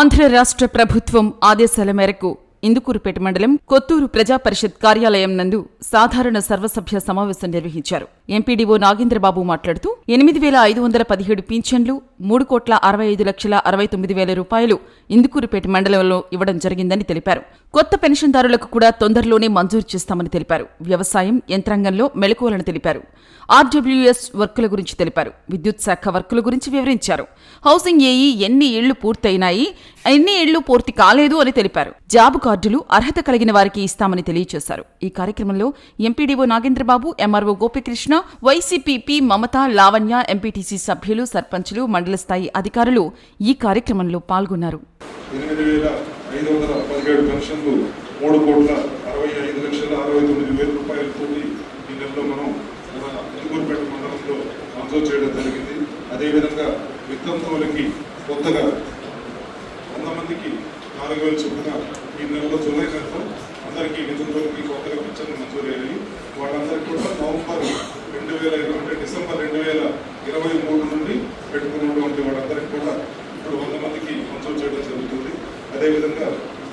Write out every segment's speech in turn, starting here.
ఆంధ్ర రాష్ట్ర ప్రభుత్వం ఆదేశాల మేరకు ఇందుకూరుపేట మండలం కొత్తూరు ప్రజా పరిషత్ కార్యాలయం నందు సాధారణ సర్వసభ్య సమావేశం నిర్వహించారు. ఎంపీడీఓ నాగేంద్రబాబు మాట్లాడుతూ ఎనిమిది వేల ఐదు వందల పదిహేడు పింఛన్లు మూడు కోట్ల అరవై ఐదు లక్షల అరవై తొమ్మిది వేల రూపాయలు ఇందుకూరుపేట మండలంలో ఇవ్వడం జరిగిందని తెలిపారు. కొత్త పెన్షన్దారులకు కూడా తొందరలోనే మంజూరు చేస్తామని తెలిపారు. వ్యవసాయం యంత్రాంగంలో మెళకువలను తెలిపారు. ఆర్డబ్ల్యూఎస్ వర్కుల గురించి తెలిపారు. విద్యుత్ శాఖ వర్కుల గురించి వివరించారు. హౌసింగ్ ఏఈ ఎన్ని ఇళ్ళు పూర్తయినాయి ఎన్ని ఇళ్ళు పూర్తి కాలేదు అని తెలిపారు. జాబు కార్డులు అర్హత కలిగిన వారికి ఇస్తామని తెలియజేశారు. ఈ కార్యక్రమంలో MPDO Nagendrababu MRO Gopikrishna YCP Mamata Lavanya MPTC సభ్యులు సర్పంచులు మండల స్థాయి అధికారులు ఈ కార్యక్రమంలో పాల్గొన్నారు. అదేవిధంగా వితంతువులకి కొత్తగా వంద మందికి నాలుగు వేలు చొప్పున ఈ నెలలో జూలై నెలలో అందరికీ వితంతువులకి కొత్తగా పెన్షన్లు మంజూరు అయ్యాయి వాళ్ళందరికీ కూడా నవంబర్ రెండు వేల ఇరవై డిసెంబర్ రెండు వేల ఇరవై మూడు నుండి పెట్టుకున్నటువంటి వాళ్ళందరికీ కూడా ఇప్పుడు వంద మందికి మంజూరు చేయడం జరుగుతుంది. అదేవిధంగా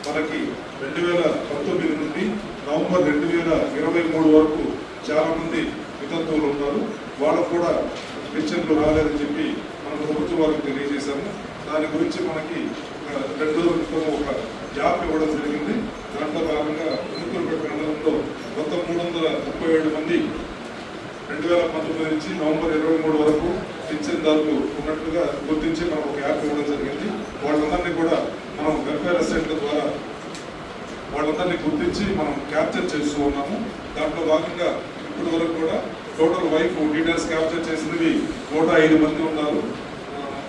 మనకి రెండు వేల పంతొమ్మిది నుండి నవంబర్ రెండు వేల ఇరవై మూడు వరకు చాలామంది వితంతువులు ఉన్నారు. వాళ్ళకు కూడా పెన్షన్లు రాలేదని చెప్పి మన ప్రభుత్వం వారికి తెలియజేశాము. దాని గురించి మనకి రెండు రోజుల క్రితం ఒక జాబ్ ఇవ్వడం జరిగింది దాంట్లో భాగంగా ఎన్నికలపేట మండలంలో మొత్తం మూడు వందల ముప్పై ఏడు మంది రెండు వేల పంతొమ్మిది నుంచి నవంబర్ ఇరవై మూడు వరకు పింఛన్దారులు ఉన్నట్లుగా గుర్తించి మనం ఒక యాప్ ఇవ్వడం జరిగింది వాళ్ళందరినీ కూడా మనం వెల్ఫేర్ అసిస్టెంట్ల ద్వారా వాళ్ళందరినీ మనం క్యాప్చర్ చేస్తూ ఉన్నాము. దాంట్లో భాగంగా ఇప్పటి వరకు కూడా టోటల్ వైఫ్ డీటెయిల్స్ క్యాప్చర్ చేసినవి నూట ఐదు మంది ఉన్నారు.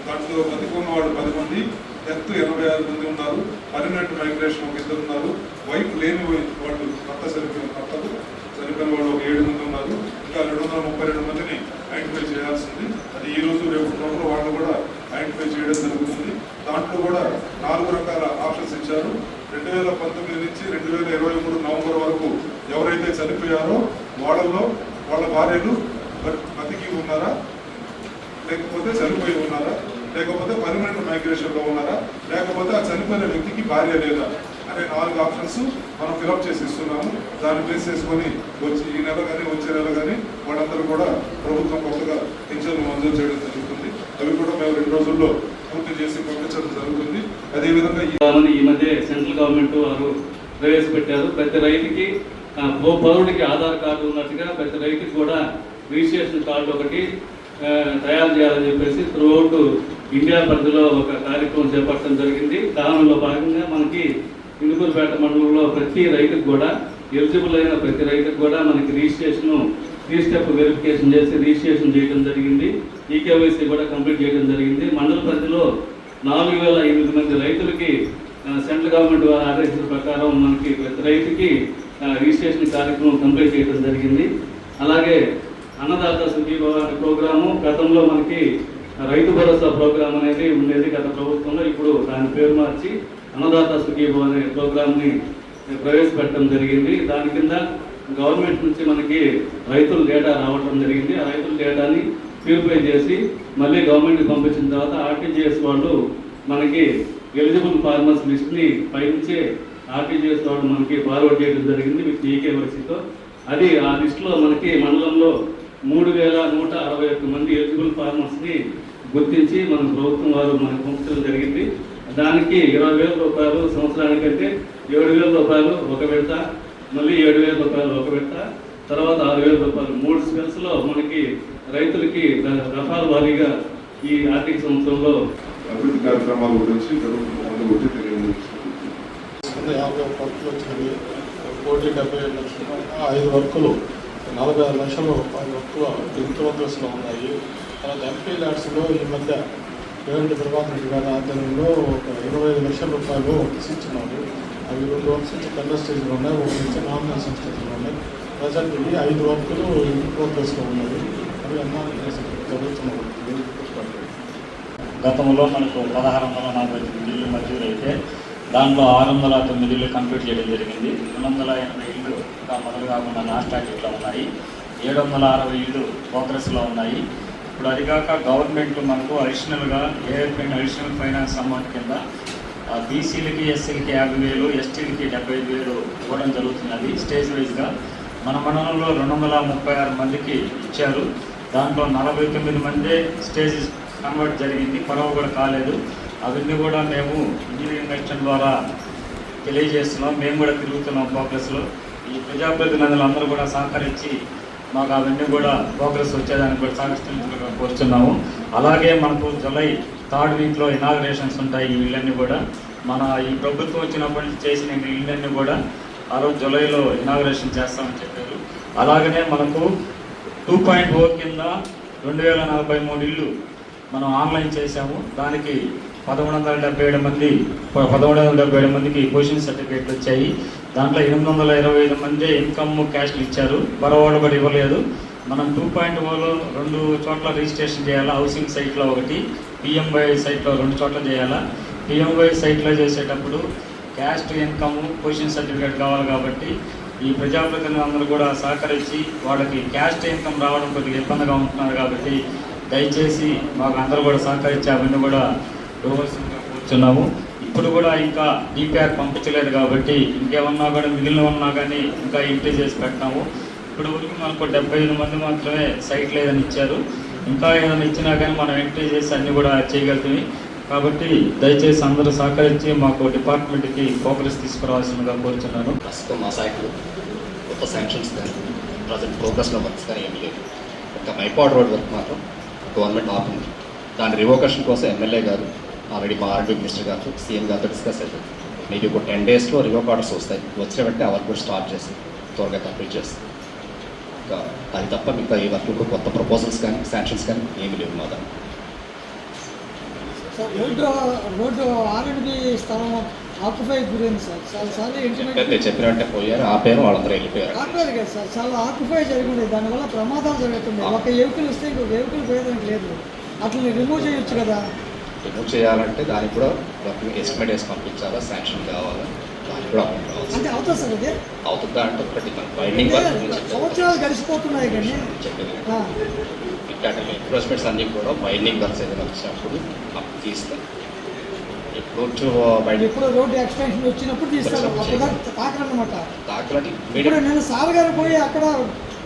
దాంట్లో బతికున్న వాళ్ళు పది మంది డెత్ ఎనభై ఆరు మంది ఉన్నారు. పర్మనెంట్ మైగ్రేషన్ ఒక ఇద్దరు ఉన్నారు. వైఫ్ లేని వాళ్ళు భర్త సరిపోయిన భర్తలు చనిపోయిన వాళ్ళు ఒక ఏడు మంది ఉన్నారు. ఇంకా రెండు వందల ముప్పై రెండు మందిని ఐడెంటిఫై చేయాల్సింది. అది ఈ రోజు రేపు లోపల వాళ్ళు కూడా ఐడెంటిఫై చేయడం జరుగుతుంది. దాంట్లో కూడా నాలుగు రకాల ఆప్షన్స్ ఇచ్చారు. రెండు వేల పంతొమ్మిది నుంచి రెండు వేల ఇరవై మూడు నవంబర్ వరకు ఎవరైతే చనిపోయారో వాళ్ళలో వాళ్ళ భార్యలు బతికి ఉన్నారా? లేకపోతే చనిపోయి ఉన్నారా? లేకపోతే పర్మనెంట్ మైగ్రేషన్లో ఉన్నారా? లేకపోతే ఆ చనిపోయిన వ్యక్తికి భార్య లేదా? అనే నాలుగు ఆప్షన్స్ మనం ఫిలప్ చేసి ఇస్తున్నాము. దాన్ని బేస్ చేసుకొని వచ్చి ఈ నెల కానీ వచ్చే నెల కానీ వాళ్ళందరూ కూడా ప్రభుత్వం కొత్తగా పింఛన్లు మంజూరు చేయడం జరుగుతుంది. అవి కూడా మేము రెండు రోజుల్లో పూర్తి చేసి పంపించడం జరుగుతుంది. అదేవిధంగా ఈ ఈ మధ్య సెంట్రల్ గవర్నమెంట్ వారు ప్రవేశపెట్టారు. ప్రతి రైతుకి పౌరుడికి ఆధార్ కార్డు ఉన్నట్టుగా ప్రతి రైతుకి కూడా రిజిస్ట్రేషన్ కార్డు ఒకటి తయారు చేయాలని చెప్పేసి త్రూఅవుట్ ఇండియా పరిధిలో ఒక కార్యక్రమం చేపట్టడం జరిగింది. దానిలో భాగంగా మనకి ఇందుకూరుపేట మండలంలో ప్రతి రైతుకు కూడా ఎలిజిబుల్ అయిన ప్రతి రైతుకు కూడా మనకి రిజిస్ట్రేషన్ త్రీ స్టెప్ వెరిఫికేషన్ చేసి రిజిస్ట్రేషన్ చేయడం జరిగింది. ఈకేవైసీ కూడా కంప్లీట్ చేయడం జరిగింది. మండల పరిధిలో నాలుగు వేల ఎనిమిది మంది రైతులకి సెంట్రల్ గవర్నమెంట్ ఆదేశాల ప్రకారం మనకి ప్రతి రైతుకి రిజిస్ట్రేషన్ కార్యక్రమం కంప్లీట్ చేయడం జరిగింది. అలాగే అన్నదాత సుఖీభవ అనే ప్రోగ్రాము గతంలో మనకి రైతు భరోసా ప్రోగ్రామ్ అనేది ఉండేది గత ప్రభుత్వంలో ఇప్పుడు దాని పేరు మార్చి అన్నదాత సుఖీభవ అనే ప్రోగ్రామ్ని ప్రవేశపెట్టడం జరిగింది. దాని కింద గవర్నమెంట్ నుంచి మనకి రైతుల డేటా రావడం జరిగింది. ఆ రైతుల డేటాని ప్యూరిఫై చేసి మళ్ళీ గవర్నమెంట్కి పంపించిన తర్వాత ఆర్టీజీఎస్ వాళ్ళు మనకి ఎలిజిబుల్ ఫార్మర్స్ లిస్ట్ని పైనుంచే ఆర్టీజీఎస్ వాళ్ళు మనకి ఫార్వర్డ్ చేయడం జరిగింది విత్ ఈకేవైసీతో. అది ఆ లిస్టులో మనకి మండలంలో మూడు వేల నూట అరవై ఒక్క మంది ఎలిజిబుల్ ఫార్మర్స్ని గుర్తించి మన ప్రభుత్వం వారు మనకు పంపించడం జరిగింది. దానికి ఇరవై వేల రూపాయలు సంవత్సరానికంటే ఏడు వేల రూపాయలు ఒక విడత మళ్ళీ ఏడు వేల రూపాయలు ఒక విడత తర్వాత ఆరు వేల రూపాయలు. మూడు స్పెల్స్లో మనకి రైతులకి దఫాల వారీగా ఈ ఆర్థిక సంవత్సరంలో అభివృద్ధి కార్యక్రమాల గురించి గురించి తెలియజేస్తుంది వంద యాభై ఒక వర్కులు వచ్చినవి కోటి డెబ్బై ఏడు లక్షలు. ఐదు వర్కులు నలభై ఆరు లక్షలు ఐదు వర్కులు ఇంత దశలో ఉన్నాయి. తర్వాత ఎంపీ ల్యాడ్స్లో ఈ మధ్య వేరెడ్డి ప్రభాకర్ రెడ్డి గారి ఆధ్వర్యంలో ఒక ఇరవై ఐదు లక్షల రూపాయలు ఇచ్చినారు. అవి రెండు వర్క్స్ నుంచి టెండర్ స్టేజ్లో ఉన్నాయి ఒక నుంచి నామినేషన్ స్టేజ్లో ఉన్నాయి. ప్రజెంట్ ఇవి ఐదు వర్కులు ఇంత దశలో ఉన్నాయి. గతంలో మనకు పదహారు వందల నలభై తొమ్మిది ఇళ్ళు మంజూరు అయితే దాంట్లో ఆరు వందల తొమ్మిది ఇళ్ళు కంప్లీట్ చేయడం జరిగింది. రెండు వందల ఎనభై ఇళ్ళు ఇంకా మొదలు కాకుండా నాన్ ఉన్నాయి. ఏడు వందల అరవై ఇళ్ళు ప్రోగ్రెస్లో ఉన్నాయి. ఇప్పుడు అది కాక గవర్నమెంట్ మనకు అడిషనల్గా ఏఎఫ్ఐన్ అడిషనల్ ఫైనాన్స్ అమౌంట్ కింద బీసీలకి ఎస్సీలకి యాభై వేలు ఎస్టీలకి డెబ్బై ఐదు వేలు ఇవ్వడం జరుగుతున్నది. స్టేజ్ వైజ్గా మన మండలంలో రెండు వందల ముప్పై ఆరు మందికి ఇచ్చారు. దాంట్లో నలభై తొమ్మిది మంది స్టేజ్ కన్వర్ట్ జరిగింది పడవ కూడా కాలేదు. అవన్నీ కూడా మేము ఇంజనీరింగ్ ఎక్స్టెంట్ ద్వారా తెలియజేస్తున్నాం. మేము కూడా తిరుగుతున్నాం ప్రోగ్రెస్లో ఈ ప్రజాప్రతినిధులు అందరూ కూడా సహకరించి మాకు అవన్నీ కూడా ప్రోగ్రెస్ వచ్చేదానికి కూడా సహకరించాలని కోరుతున్నాము అలాగే మనకు జూలై థర్డ్ వీక్లో ఇనాగ్రేషన్స్ ఉంటాయి ఈ ఇళ్ళన్నీ కూడా. మన ఈ ప్రభుత్వం వచ్చినప్పటి నుంచి చేసిన ఇళ్ళన్నీ కూడా ఆ రోజు జూలైలో ఇనాగ్రేషన్ చేస్తామని చెప్పారు. అలాగనే మనకు టూ పాయింట్ ఓ కింద రెండు వేల నలభై మూడు ఇల్లు మనం ఆన్లైన్ చేశాము. దానికి పదమూడు వందల డెబ్బై ఏడు మంది పదమూడు వందల డెబ్బై ఏడు మందికి పొజిషన్ సర్టిఫికేట్లు వచ్చాయి. దాంట్లో ఎనిమిది వందల ఇరవై ఐదు మంది ఇన్కమ్ క్యాష్లు ఇచ్చారు. బరవాడు కూడా ఇవ్వలేదు. మనం టూ పాయింట్ ఓలో రెండు చోట్ల రిజిస్ట్రేషన్ చేయాలా? హౌసింగ్ సైట్లో ఒకటి పిఎంవై సైట్లో రెండు చోట్ల చేయాలా? పిఎంవై సైట్లో చేసేటప్పుడు క్యాస్ట్ ఇన్కమ్ పొజిషన్ సర్టిఫికేట్ కావాలి కాబట్టి ఈ ప్రజాప్రతినిధులు అందరూ కూడా సహకరించి వాళ్ళకి క్యాస్ట్ ఇన్కమ్ రావడం కొద్దిగా ఇబ్బందిగా ఉంటున్నారు కాబట్టి దయచేసి మాకు అందరూ కూడా సహకరించి అవన్నీ కూడా ఇవ్వవలసిందిగా కూర్చున్నాము. ఇప్పుడు కూడా ఇంకా డిపిఆర్ పంపించలేదు కాబట్టి ఇంకేమన్నా కూడా మిగిలిన ఉన్నా కానీ ఇంకా ఎంట్రీ చేసి పెట్టినాము ఇప్పుడు వరకు మనకు డెబ్బై ఐదు మంది మాత్రమే సైట్ లేదని ఇచ్చారు. ఇంకా ఏదైనా ఇచ్చినా కానీ మనం ఎంట్రీ చేసి అన్నీ కూడా చేయగలుగుతాయి కాబట్టి దయచేసి అందరూ సహకరించి మాకు డిపార్ట్మెంట్కి ప్రోగ్రెస్ తీసుకురావాల్సిందిగా కోరుతున్నాను ప్రస్తుతం మా సైట్లో కొత్త శాంక్షన్స్ కానీ ప్రజెంట్ ప్రోగ్రెస్లో వర్క్స్ కానీ ఏమి లేదు ఒక మైపాడ్ రోడ్ వర్క్ మాత్రం గవర్నమెంట్ ఆపింది దాని రివోకేషన్ కోసం ఎమ్మెల్యే గారు ఆల్రెడీ మా ఆర్డీ మినిస్టర్ గారు సీఎం గారితో డిస్కస్ అవుతుంది మీకు ఒక టెన్ డేస్లో రివోక్ ఆర్డర్స్ వస్తాయి. వచ్చిన వెంటనే ఆ వర్క్ కూడా స్టార్ట్ చేసి త్వరగా కంప్లీట్ చేస్తాం. ఇంకా అది తప్ప మిగతా ఈ వర్క్ కొత్త ప్రపోజల్స్ కానీ శాంక్షన్స్ కానీ ఏమి లేవు మా దాన్ని సార్ రోడ్డు రోడ్డు స్థలం ఆక్యుపై గురైంది సార్. చాలా సార్లు ఇంటిమేట్ పోయారు ఆపారు వాళ్ళందరూ వెళ్ళిపోయారు. కదా సార్ చాలా ఆక్యుపై జరిగింది దానివల్ల ప్రమాదాలు జరుగుతున్నాయి ఒక వెహికల్ వస్తే ఇంకో వెహికల్ పోయేదానికి లేదు. అట్లా రిమూవ్ చేయొచ్చు కదా. రిమూవ్ చేయాలంటే దానికి కూడా వర్కింగ్ ఎస్టిమేట్ వేసి పంపించాలా శాంక్షన్ కావాలా దానికి కూడా అమౌంట్ కావాలి అంటే అవుతుంది సార్ ఇది అవుతుందా అంటే ఒకటి మన బైండింగ్ సంవత్సరాలు గడిచిపోతున్నాయి కానీ. చెప్పేది ఇట్లాంటి అన్నీ కూడా బైండింగ్ వర్క్స్ ఏదైనా వచ్చినప్పుడు తీస్తాం. ఎప్పుడు బైండింగ్ ఎప్పుడు రోడ్డు ఎక్స్టెన్షన్ వచ్చినప్పుడు తీస్తారు తాకరన్నమాట. దాఖలాటి ఇప్పుడు నేను సార్ గారు పోయి అక్కడ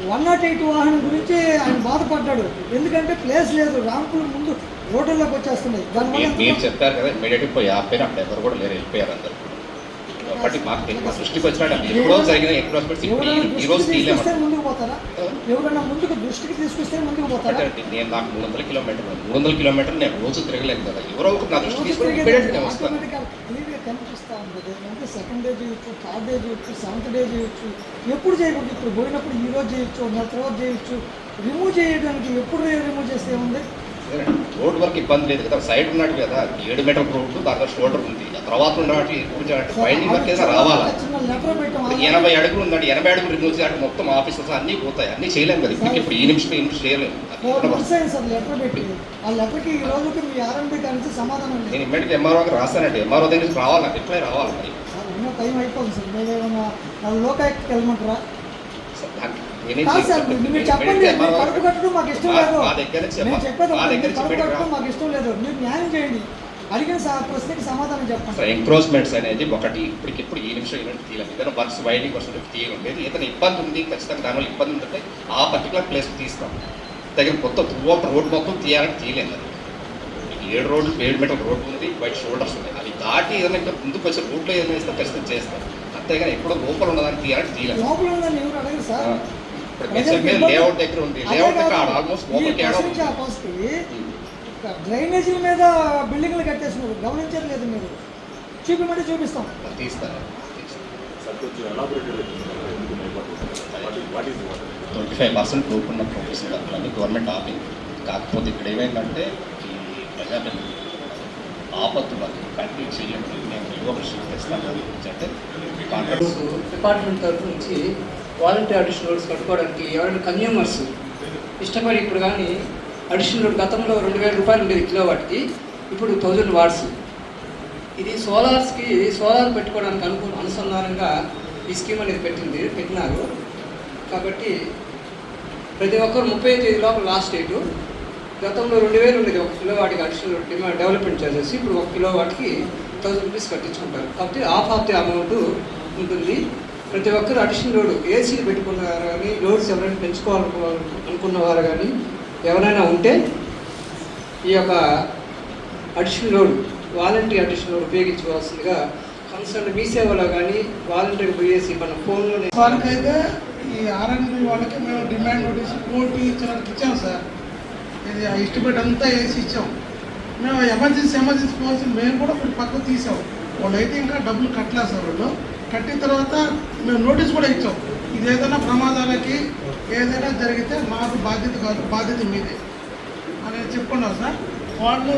వన్ నాట్ ఎయిట్ వాహనం గురించి ఆయన బాధపడ్డాడు. ఎందుకంటే ప్లేస్ లేదు. ర్యాంపులు ముందు రోడ్డులోకి వచ్చేస్తున్నాయి. దానివల్ల మీరు- చెప్పారు కదా ఇమీడియట్గా పోయి ఆపేరు. అప్పుడు ఎవరు కూడా లేరు. వెళ్ళిపోయారు అందరు. ఒకటి మాకు. మా దృష్టికి వచ్చినట్టు ఎప్పుడో జరిగిన ఇప్పుడు ఈ- రోజు అంటే నేను నాకు మూడు వందల కిలోమీటర్లు మూడు వందల కిలోమీటర్లు నేను రోజు తిరగలేను కదా. ఎవరో ఒకరు నా తీసుకొని ఇమీడియట్గా నేను వస్తాను సెకండ్ డే చేయొచ్చు థర్డ్ డే చేయొచ్చు సెవెంత్ డే చేయొచ్చు. ఎప్పుడు చేయకూడదు? ఇప్పుడు పోయినప్పుడు ఈ రోజు చేయొచ్చు నెల తర్వాత చేయొచ్చు. రిమూవ్ చేయడానికి ఎప్పుడు రిమూవ్ చేస్తే ఏముంది? రోడ్ వర్క్ ఇబ్బంది లేదు కదా సైడ్ ఉన్నట్టు కదా ఏడు మీటర్ రోడ్డు దాంట్లో షోల్డర్ ఉంది. ఆ తర్వాత ఉన్నట్టు బైండింగ్ వర్క్ ఏదైనా రావాలా? ఎనభై అడుగులు ఉందండి ఎనభై అడుగులు రిమూవ్ చేయాలంటే మొత్తం ఆఫీసెస్ అన్నీ పోతాయి అన్నీ చేయలేము కదా. ఇప్పుడు ఇప్పుడు ఈ నిమిషం ఈ నిమిషం చేయలేము నేను ఇమ్మీడియట్ ఎంఆర్ఓకి రాస్తానండి. ఎంఆర్ఓ దగ్గర రావాలి? నాకు రిప్లై రావాలి మరి? టైం అయిపోతుంది సార్. మీరు ఏమన్నా లోకాయకి వెళ్ళమంటారా? కాదు సార్ చేయను. మీరు చెప్పండి ఇమ్మీడియట్ మీరు MRO కడుపు కట్టడం మాకు ఇష్టం లేదు. చెప్పేది కడుపు. కట్టడం మాకు ఇష్టం మీరు న్యాయం చేయండి. అడిగిన ప్రశ్నకి సమాధానం చెప్పండి. ఎంక్రోచ్మెంట్స్ అనేది ఒకటి. ఇప్పటికిప్పుడు ఈ నిమిషం నిమిషం తీయలేదు ఏదైనా వర్క్స్ వైడింగ్ వస్తుంటే తీయడం లేదు. ఏదైనా ఇబ్బంది ఉంది ఖచ్చితంగా దానివల్ల ఇబ్బంది ఉంటే ఆ పర్టికులర్ ప్లేస్ తీస్తాం దగ్గర మొత్తం త్రూ రోడ్ మొత్తం తీయాలంటే తీయలేదు అది. ఏడు రోడ్లు ఏడు మీటర్ రోడ్డు ఉంది వైట్ షోల్డర్స్ ఉన్నాయి. అది దాటి ఏదైనా ఇంకా ముందుకు వచ్చే రూట్లో ఏదైనా ఇస్తే ఖచ్చితంగా చేస్తాం. అంతేగాని ఎప్పుడో లోపల ఉన్నదాన్ని తీయాలంటే తీయలేదు. లోపల ఉందని ఎవరు అడగరు సార్? ఏడో ఉంది. డ్రైనేజీల మీద బిల్డింగ్లు కట్టేసినారు గమనించారు లేదు మీరు. చూపిమంటే చూపిస్తాం. అది తీస్తాను ట్వంటీ ఫైవ్ పర్సెంట్ గ్రూప్ ఉన్న ప్రొఫెషన్ వర్క్లన్నీ గవర్నమెంట్ ఆపింది కాకపోతే ఇక్కడ ఏమైందంటే ఈ ప్రజాప్రతినిధులు ఆపత్తు వర్క్ కంటిన్యూ చేయండి నేను రివోల్యూషన్ తెస్తాను అంటే డిపార్ట్మెంట్ తరఫు నుంచి వాలంటీర్ అడిషనల్ రోడ్స్ కట్టుకోవడానికి ఎవరైనా కన్జ్యూమర్స్ ఇష్టపడి ఇప్పుడు కానీ అడిషనల్ రోడ్ గతంలో రెండు వేల రూపాయలు ఉండేది కిలో వాటికి ఇప్పుడు థౌజండ్ వాట్స్ ఇది సోలార్స్కి సోలార్ పెట్టుకోవడానికి అనుకు అనుసంధానంగా ఈ స్కీమ్ అనేది పెట్టింది పెట్టినారు. కాబట్టి ప్రతి ఒక్కరు ముప్పై తేదీ లోపల లాస్ట్ డేటు గతంలో రెండు వేలు ఉండేది ఒక కిలో వాటికి అడిషనల్ డిమాండ్ డెవలప్మెంట్ చేసేసి ఇప్పుడు ఒక కిలో వాటికి థౌసండ్ రూపీస్ కట్టించుకుంటారు. కాబట్టి హాఫ్ ఆఫ్ ది అమౌంట్ ఉంటుంది. ప్రతి ఒక్కరు అడిషనల్ లోడ్ ఏసీలు పెట్టుకున్నవారు కానీ లోడ్స్ ఎవరైనా పెంచుకోవాలనుకో అనుకున్నవారు కానీ ఎవరైనా ఉంటే ఈ యొక్క additional load voluntary additional load ఉపయోగించుకోవాల్సిందిగా concern మీ సేవలో కానీ వాలంటరీ పోయేసి మన ఫోన్లోనే వాళ్ళకైతే ఈ ఆర్ఎన్బి వాళ్ళకి మేము డిమాండ్ నోటీస్ కోర్టు ఇచ్చినట్టు ఇచ్చాం సార్. ఇది ఆ అంతా వేసి ఇచ్చాం. మేము ఎమర్జెన్సీ ఎమర్జెన్సీ పోవాల్సి మేము కూడా కొన్ని పక్కకు తీసాం. వాళ్ళైతే ఇంకా డబ్బులు కట్టలేదు సార్ వాళ్ళు. కట్టిన తర్వాత మేము నోటీస్ కూడా ఇచ్చాం. ఇది ఏదైనా ప్రమాదాలకి ఏదైనా జరిగితే మాకు బాధ్యత కాదు బాధ్యత మీదే. అని చెప్పుకున్నాం సార్. వాళ్ళు